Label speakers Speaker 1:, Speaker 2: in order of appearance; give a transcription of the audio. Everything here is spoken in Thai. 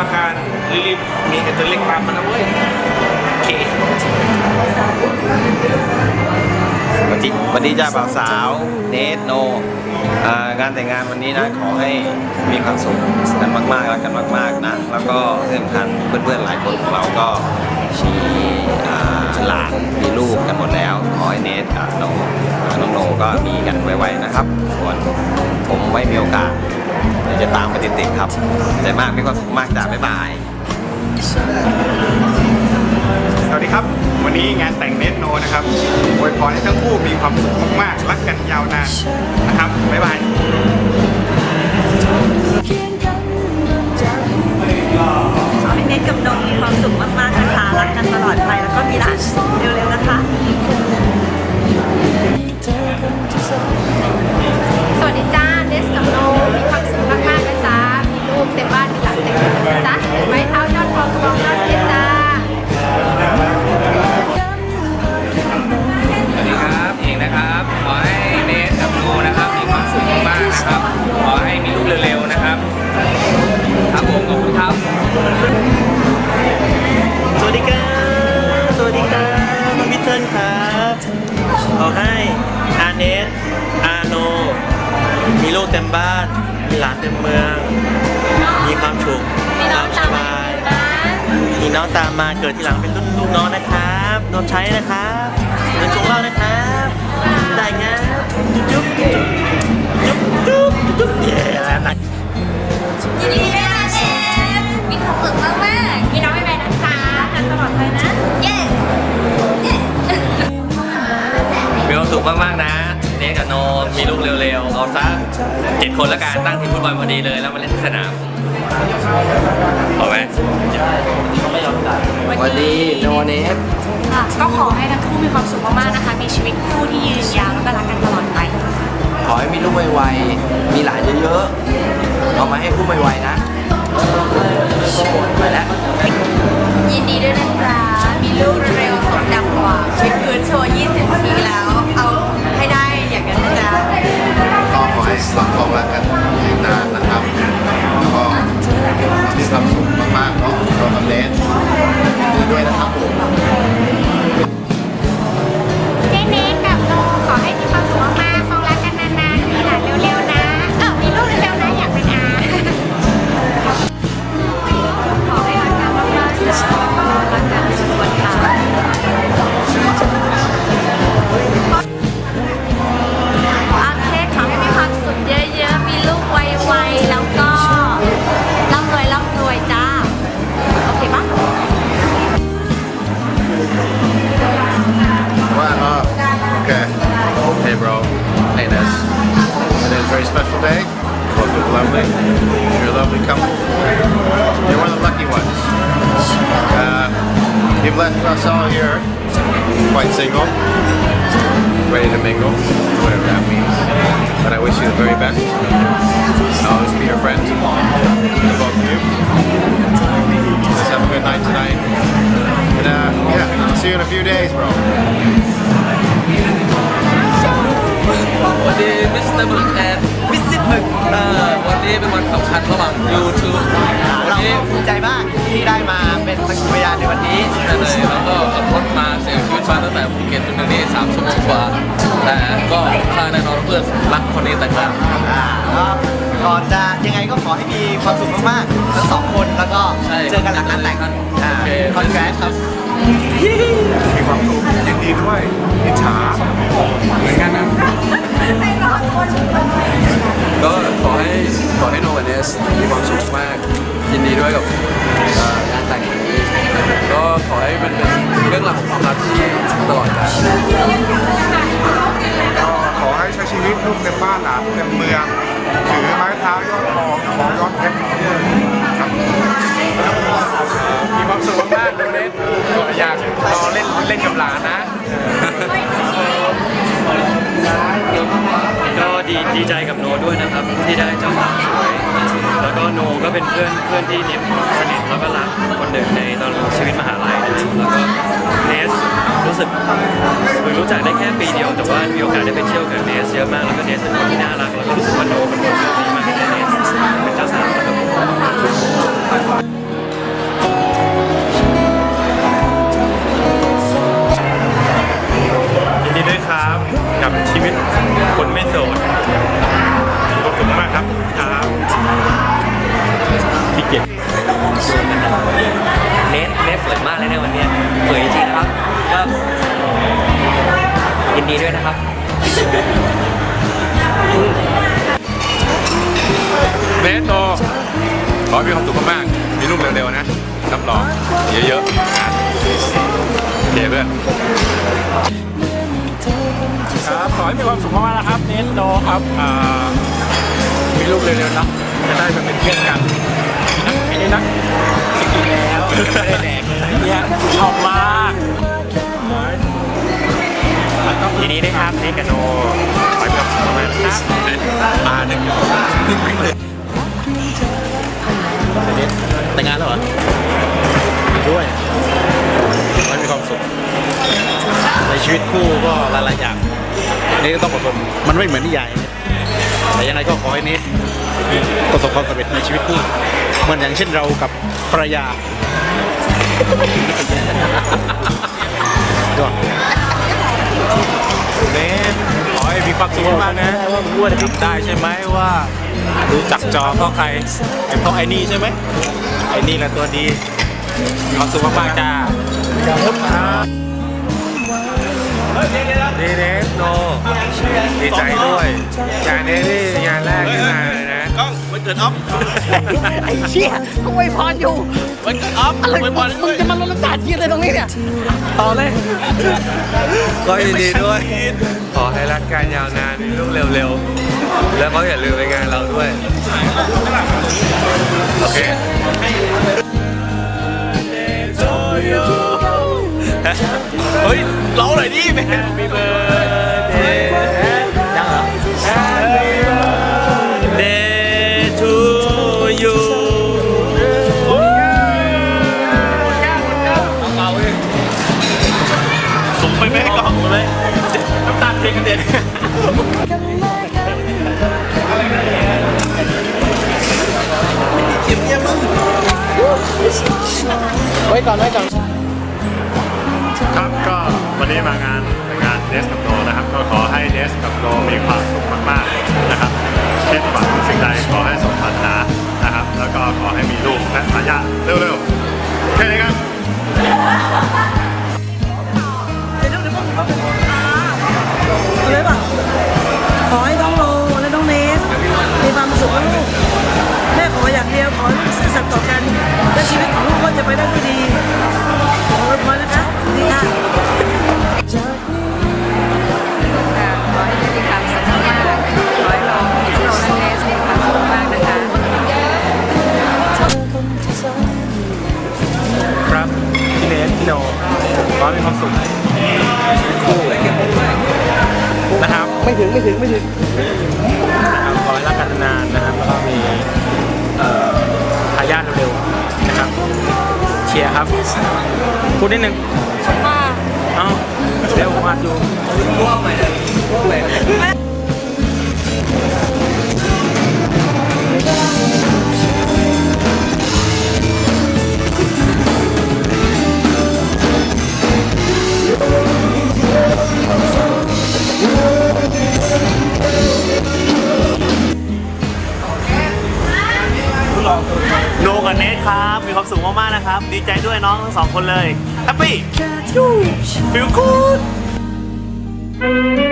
Speaker 1: ประการรีบๆมีไอ้ตัวเล็กตามมานะเว้ย โอเค
Speaker 2: สวัสดีสวัสดีจ้าบ่าวสาว เนทโนอ่างานแต่งงานวันนี้นะขอให้มีความสุขกันมากๆรักกันมาก ๆนะ แล้วก็ที่สำคัญเพื่อนๆหลายคนของเราก็มีอ่าหลานมีลูกกันหมดแล้วขอให้เนทกับน้องน้องโนก็มีกันไวๆนะครับ ส่วนผมไม่มีโอกาส เดี๋ยวจะตามไปติดๆครับใจมากมีความสุขมากจ้าบ๊ายบาย
Speaker 3: สวัสดีครับ วันนี้งานแต่งเนตโนนะครับอวยพรให้ทั้งคู่มีความสุขมากๆรักกันยาวนานนะครับบ๊ายบาย
Speaker 4: ขอให้เนทกับนงมีความสุขมากๆนะคะรักกันตลอดไปแล้วก็มีหลานเร็วๆนะ
Speaker 5: กเต็มบ้าน มีหลานเต็มเมือง มี
Speaker 6: ความสุขควา
Speaker 2: มสบายมีน้องตามมาเกิดทีหลังเป็นรุ่นลูกน้องนะครับโดนใช้นะครับโดนชงเหล่านะครับ ได้ครับจุ๊บจุ๊บจุ๊บจุ๊บจุ๊บเย้
Speaker 5: ยินดีด้วย คนละ
Speaker 6: กันตั้งทีมฟุตบอลพอดีเลยแล้วมาเล่นที่สนามเอาไหม
Speaker 7: วันดีโนเนฟ
Speaker 5: ค่ะก็ขอให้ทั้งคู่มีความสุขมากๆนะคะ มีชีวิตคู่ที่ยืนยาวแล้วก็รักกันตลอดไป
Speaker 7: ขอให้มีลูกไวๆ มีหลานเยอะๆ เอามาให้คู่ไวๆนะ ไปแล้ว
Speaker 5: ยินดีด้วยนะจ๊ะมีลูกเร็วๆสมดังหวังวิดพื้นโชว์ 20ทีแล้ว
Speaker 8: You've left us all here Quite single Ready to mingle Whatever that means But I wish you the very best I'll always be your friend The both of you Let's have a good night tonight and uh, yeah, see you in a few days, bro.
Speaker 6: วันนี้มิสเตอร์บลิแอนมิสซิสบึกวันนี้เป็นวันสำคัญระหว่าง YouTube วัน
Speaker 2: เรา
Speaker 6: นี้
Speaker 2: ภูมิใจมากที่ได้มาเป็น สักขีพยานในวันนี้
Speaker 6: นั่นเลยแล้วก็ขับรถมาเสียชีวิตมาตั้งแต่ภูเก็ตจนถึงนี่สามชั่วโมงกว่า แต่ก็ค่าแน่นอนเพื่อนรักคนนี้แต่งงาน
Speaker 2: อ่าก็ก่อนจะยังไงก็ขอให้มีความสุขมากๆทั้งสองคนแล้วก็
Speaker 6: ใช่
Speaker 2: เจอกันหลังงานแต่งอ่า
Speaker 6: โอเค
Speaker 2: คอนแกรสครับ
Speaker 3: มีความสุขยินดีด้วยอิจฉาเหมือนกันนะ
Speaker 7: ก็ขอให้ขอให้โนวันเนสมีความสุขมากยินดีด้วยกับเอ่องานแต่งครั้งนี้ ก็ขอให้มันเป็นเรื่องราวของความรักที่ตลอดกาล
Speaker 3: ก็ขอให้ใช้ชีวิตลูกเต็มบ้านหลานเต็มเมืองถือไม้เท้ายอดทองกระบอกยอดเพชรครับมีความสุขมากๆโนเนอยากรอเล่นเล่นกับหลานนะ
Speaker 9: ก็ดีดีใจกับโนด้วยนะครับ ที่ได้เจ้าสาวสวยแล้วก็โนก็เป็นเพื่อนเพื่อนที่นิฟสนิทู้สึกเหมือรู้จักได้แค่ปีเดียว แต่ว่ามีโอกาสได้ไปเที่ยวกับเนสเยอะมากแล้วก็เนสเป็นคนที่น่ารักแล้วก็รู้สึกว่าโนเป็นคนที่ดีมากที่เนสเป็นเจ้าสาวนะครับยิ
Speaker 10: นดีด้วยครับ
Speaker 11: กับชีวิตคนไม่โสดขอบคุณมากครับครับพี่เกียรตเนสเนสสวมากเลยในวันนี้สวยจริงครับ โนขอให้มีความสุขมากๆมีลูกเร็วๆนะรับรองเยอะๆนะโอเคเพื่อ
Speaker 12: นครับขอให้มีความสุขมากๆนะครับ
Speaker 11: เนสโน
Speaker 1: ครับอ่ามีลูกเร็วๆเนาะจะได้มาเป็นเพื่อนกัน ชีวิตคู่ก็หลายๆอย่างนี่ก็ต้องอดทนมันไม่เหมือนนิยายแต่ยังไงก็ขอให้เนสประสบความสำเร็จในชีวิตคู่เหมือนอย่างเช่นเรากับภรรยาก็
Speaker 11: เนสขอให้มีความสุขมากนะว่าจำได้ใช่ไหมว่ารู้จักจอเพราะใครไอ้เพราะไอ้นี่ใช่ไหมไอ้นี่แหละตัวดีมีความสุขมากๆจ้า
Speaker 12: ดีเนสโนดีใจด้วยงานนี้นี่งานแรกที่มาเลยนะ
Speaker 1: ก็วันเกิดอ๊อฟ
Speaker 13: ไอ้เชี่ยก็อวยพรอยู่
Speaker 1: วันเกิดอ๊อฟ
Speaker 13: อะไรมึงจะมาลดน้ำตาเทียนอะไรตรงนี้เนี่ยต่อเลย
Speaker 12: ก็ยินดีด้วย ขอให้รักกันยาวนานมีลูกเร็วๆ แล้วก็อย่าลืมไปงานเราด้วย
Speaker 13: วันนี้
Speaker 8: มางานงานเดสกับโนนะครับ ก็ขอให้เดสกับโนมีความสุขมากๆนะครับคิดหวังสิ่งใดขอให้สมปรารถนานะครับ แล้วก็ขอให้มีลูกและทายาเร็วๆแค่นี้ครับ
Speaker 14: เลยป่ะขอให้น้องโลและน้องเนสมีความสุขนะลูกแม่ขออย่างเดียวขอลูกซื่อสัตย์ต่อกันและชีวิตของลูกก็จะไปได้ด้วยดี
Speaker 13: ไม่ถึงไม่ถึงไม่ถึง
Speaker 12: นะครับขอให้รักกันนานนะครับแล้วก็มีเอ่อทายาทเร็วๆนะครับ เชียร์ครับพูดนิดนึงเอ้าเร็วผมอัดอยู่โใจด้วยน้องทั้งสองคนเลยแฮปปี้ฟิลกูด